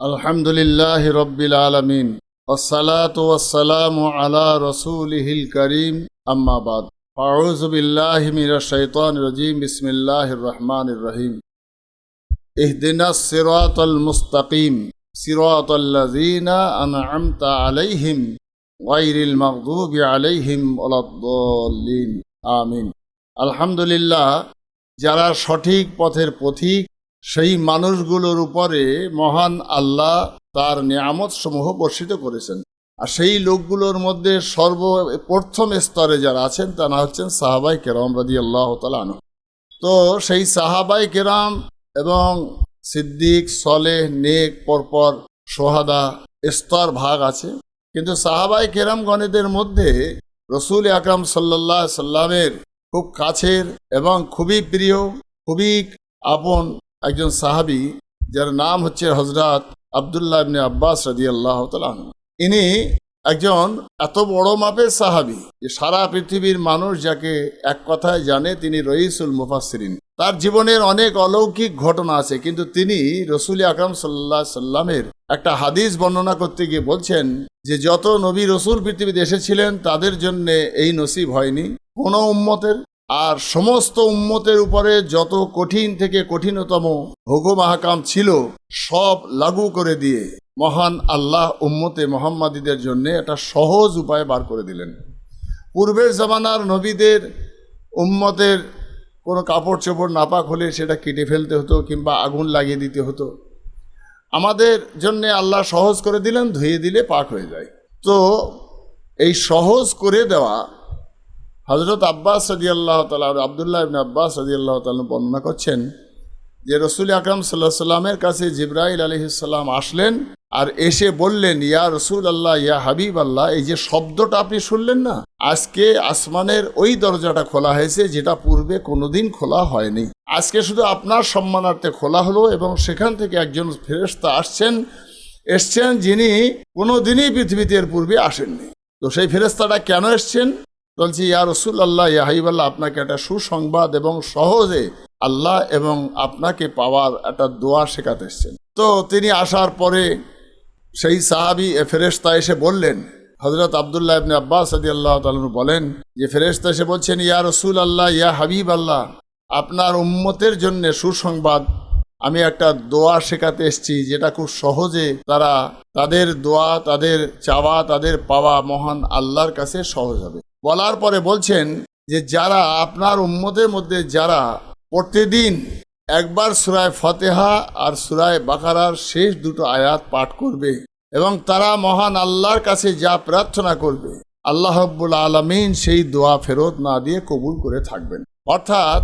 الحمد لله رب العالمين والصلاة والسلام على رسوله الكريم أما بعد أعوذ بالله من الشيطان الرجيم بسم الله الرحمن الرحيم اهدنا الصراط المستقيم صراط الذين أنعمت عليهم غير المغضوب عليهم ولا الضالين آمين الحمد لله যারা সঠিক পথের পথিক সেই মানুষগুলোর উপরে মহান আল্লাহ তার নিয়ামত সমূহ বর্ষিত করেছেন। আর সেই লোকগুলোর মধ্যে সর্বপ্রথম স্তরে যারা আছেন, তারা হচ্ছেন সাহাবাই কেরাম রাজি আল্লাহ তালান তো সেই সাহাবাই কেরাম এবং সিদ্দিক, সলেহ, নেক, পরপর, সোহাদা স্তর ভাগ আছে। কিন্তু সাহাবাই কেরাম গণেদের মধ্যে রসুল আকরাম সাল্লাহ সাল্লামের খুব কাছের এবং খুবই প্রিয়, খুবই আপন একজন সাহাবি যার নাম হচ্ছে হজরত আবদুল্লাহ ইবনে আব্বাস রাজি আল্লাহ ইনি একজন এত বড় মাপের সাহাবি যে সারা পৃথিবীর মানুষ যাকে এক কথায় জানে তিনি রইসুল মুফাসরিন তার জীবনের অনেক অলৌকিক ঘটনা আছে, কিন্তু তিনি রসুল আকরাম সাল্লাহ সাল্লামের একটা হাদিস বর্ণনা করতে গিয়ে বলছেন যে, যত নবী রসুল পৃথিবীতে এসেছিলেন, তাদের জন্য এই নসিব হয়নি। কোনো উম্মতের আর সমস্ত উম্মতের উপরে যত কঠিন থেকে কঠিনতম হুকুম আহকাম ছিল, সব লাগু করে দিয়ে মহান আল্লাহ উম্মতে মোহাম্মদীদের জন্য একটা সহজ উপায় বার করে দিলেন। পূর্বের জামানার নবীদের উম্মতের কোনো কাপড় চোপড় নাপাক হলে সেটা কেটে ফেলতে হতো কিংবা আগুন লাগিয়ে দিতে হতো। আমাদের জন্য আল্লাহ সহজ করে দিলেন, ধুয়ে দিলে পাক হয়ে যায়। তো এই সহজ করে দেওয়া হজরত আব্বাস সদি আল্লাহ তালা আবদুল্লাহ ইবনে আব্বাস সদি আল্লাহ তালা বর্ণনা করছেন যে রসুল আকরম সাল্লাহ সাল্লামের কাছে জিব্রাইল আলহিসাল্লাম আসলেন আর এসে বললেন, ইয়া রসুল আল্লাহ ইয়া হাবিব আল্লাহ এই যে শব্দটা আপনি শুনলেন না? আজকে আসমানের ওই দরজাটা খোলা হয়েছে যেটা পূর্বে কোনোদিন খোলা হয়নি। আজকে শুধু আপনার সম্মানার্থে খোলা হলো এবং সেখান থেকে একজন ফেরেস্তা আসছেন, এসছেন যিনি কোনোদিনই পৃথিবীতে এর পূর্বে আসেননি। তো সেই ফেরেস্তাটা কেন এসছেন? বলছি, ইয়া রসুল আল্লাহ ইয়াহিব আল্লাহ আপনাকে একটা সুসংবাদ এবং সহজে আল্লাহ এবং আপনাকে পাওয়ার একটা দোয়া শেখাতে এসছেন। তো তিনি আসার পরে সেই সাহাবি ফেরেস্তা এসে বললেন হজরত আবদুল্লাহ ইবনে আব্বাস আদি আল্লাহ তালু বলেন, যে ফেরেস্তা এসে বলছেন, ইয়া রসুল আল্লাহ ইয়া হাবিব আল্লাহ আপনার উম্মতের জন্য সুসংবাদ, আমি একটা দোয়া শেখাতে এসেছি, যেটা খুব সহজে তারা, তাদের দোয়া, তাদের চাওয়া, তাদের পাওয়া মহান আল্লাহর কাছে সহজ হবে। বলার পরে বলছেন যে যারা আপনার উম্মতের মধ্যে যারা প্রতিদিন একবার সুরায় ফতেহা আর সুরায় বাকারার শেষ দুটো আয়াত পাঠ করবে এবং তারা মহান আল্লাহর কাছে যা প্রার্থনা করবে, আল্লাহ রব্বুল আলমিন সেই দোয়া ফেরত না দিয়ে কবুল করে থাকবেন। অর্থাৎ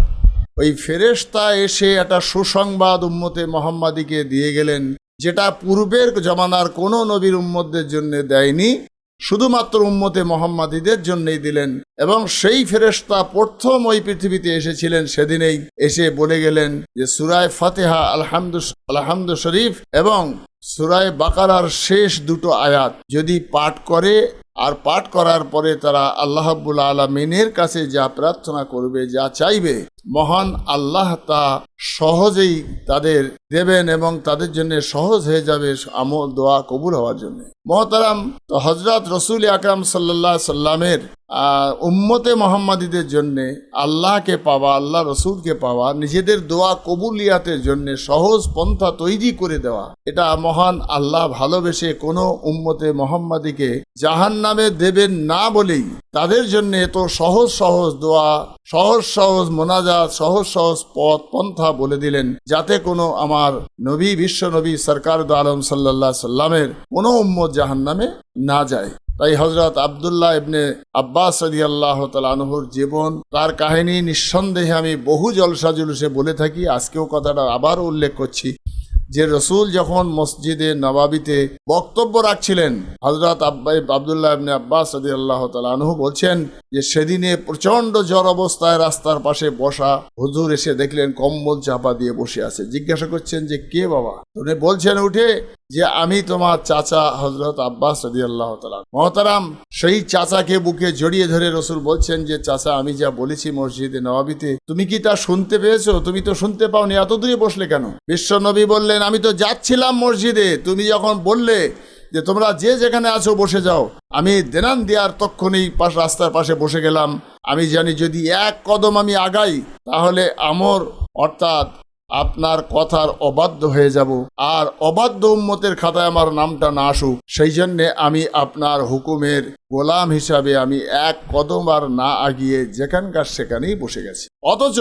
ওই ফেরেশতা এসে একটা সুসংবাদ উম্মতে মোহাম্মদীকে দিয়ে গেলেন, যেটা পূর্বের জমানার কোনো নবীর উম্মতদের জন্য দেয়নি শুধুমাত্র উম্মতে মোহাম্মদীদের জন্যই দিলেন এবং সেই ফেরেশতা প্রথম ওই পৃথিবীতে এসেছিলেন সেদিনেই। এসে বলে গেলেন যে, সুরায় ফাতেহা, আলহামদু আলহামদু শরীফ এবং সুরায় বাকারার শেষ দুটো আয়াত। যদি পাঠ করে আর পাঠ করার পরে তারা আল্লাহাবুল আলমিনের কাছে যা প্রার্থনা করবে, যা চাইবে মহান আল্লাহ তা সহজেই তাদের দেবেন এবং তাদের জন্য সহজ হয়ে যাবে আমল, দোয়া কবুল হওয়ার জন্য। মহতারাম হজরত রসুল আকরাম সাল্লাহ সাল্লামের উম্মতে মোহাম্মদীদের জন্য আল্লাহকে পাওয়া, আল্লাহ রসুলকে পাওয়া, নিজেদের দোয়া কবুলিয়াতের জন্য সহজ পন্থা তৈরি করে দেওয়া, এটা মহান আল্লাহ ভালোবেসে কোনো উম্মতে মোহাম্মদীকে জাহান নামে দেবেন না বলেই তাদের জন্য এত সহজ সহজ দোয়া, সহজ সহজ মোনাজাত, সহজ সহজ পথ, পন্থা বলে দিলেন, যাতে কোনো আমার নবী, বিশ্ব নবী সরকার আলম সাল্লাহ সাল্লামের কোনো উম্মত জাহান নামে না যায়। তাই হজরত আবদুল্লাহ ইবনে আব্বাস সদি আল্লাহ তালানহুর জীবন, তার কাহিনী নিঃসন্দেহে আমি বহু জলসা জুলুসে বলে থাকি। আজকেও কথাটা আবার উল্লেখ করছি। যে রসুল যখন মসজিদে নবাবিতে বক্তব্য রাখছিলেন হজরত আব্বাই আবদুল্লাহ ইবনে আব্বাস সদি আল্লাহ তালু বলছেন যে, সেদিনে প্রচণ্ড জ্বর অবস্থায় রাস্তার পাশে বসা হুজুর এসে দেখলেন কম্বল চাপা দিয়ে বসে আছে। জিজ্ঞাসা করছেন যে, কে বাবা? উনি বলছেন, উঠে যে আমি তোমার চাচা হজরত আব্বাস মহতারাম, সেই চাচাকে বুকে জড়িয়ে ধরে রসুল বলছেন যে, চাচা, আমি যা বলেছি মসজিদে নবাবিতে তুমি কি তা শুনতে পেয়েছ? তুমি তো শুনতে পাওনি, এত দূরে বসলে কেন? বিশ্ব নবী বললেন, আমি তো যাচ্ছিলাম মসজিদে, তুমি যখন বললে যে, তোমরা যে যেখানে আছো, বসে যাও। আমি দেনান দেওয়ার তক্ষণেই পাশ রাস্তার পাশে বসে গেলাম। আমি জানি যদি এক কদম আমি আগাই, তাহলে আমর, অর্থাৎ আপনার কথার অবাধ্য হয়ে যাব। আর অবাধ্য উম্মতের খাতায় আমার নামটা না আসুক। সেই জন্যে আমি আপনার হুকুমের গোলাম হিসাবে আমি এক কদম আর না আগিয়ে যেখানকার সেখানেই বসে গেছি। অথচ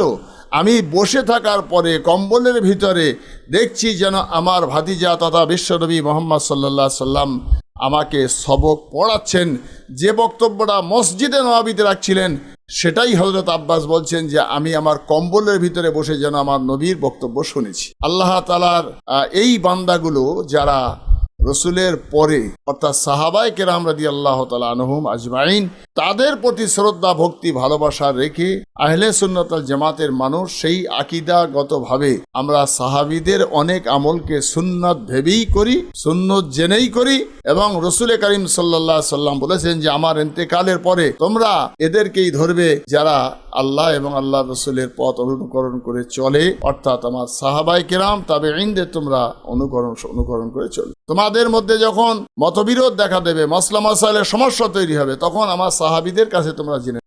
আমি বসে থাকার পরে কম্বলের ভিতরে দেখছি যেন আমার ভাতিজা তথা বিশ্বনবী মোহাম্মদ সাল্লাহ সাল্লাম আমাকে সবক পড়াচ্ছেন। যে বক্তব্যটা মসজিদে নবাবিতে রাখছিলেন সেটাই হজরত আব্বাস বলছেন যে আমি আমার কম্বলের ভিতরে বসে যেন আমার নবীর বক্তব্য শুনেছি। আল্লাহ তালার এই বান্দাগুলো যারা রসুলের পরে, অর্থাৎ সাহাবাই কেরাম রাদি আল্লাহ তালা আনহুম আজমাইন, তাদের প্রতি শ্রদ্ধা, ভক্তি, ভালোবাসা রেখে আহলে সুন্নতাল জামাতের মানুষ সেই আকিদাগতভাবে আমরা সাহাবিদের অনেক আমলকে সুন্নত ভেবেই করি, সুন্নত জেনেই করি এবং রসুল করিম সাল্লাহ সাল্লাম বলেছেন যে, আমার এতেকালের পরে তোমরা এদেরকেই ধরবে যারা আল্লাহ এবং আল্লাহ রসুলের পথ অনুকরণ করে চলে। অর্থাৎ আমার সাহাবাই কেরাম তবে ইনদের তোমরা অনুকরণ অনুকরণ করে চলে। তোমাদের মধ্যে যখন মতবিরোধ দেখা দেবে মসলা মশাইলের সমস্যা তৈরি হবে, তখন আমার সাহাবিদের কাছে তোমরা জেনে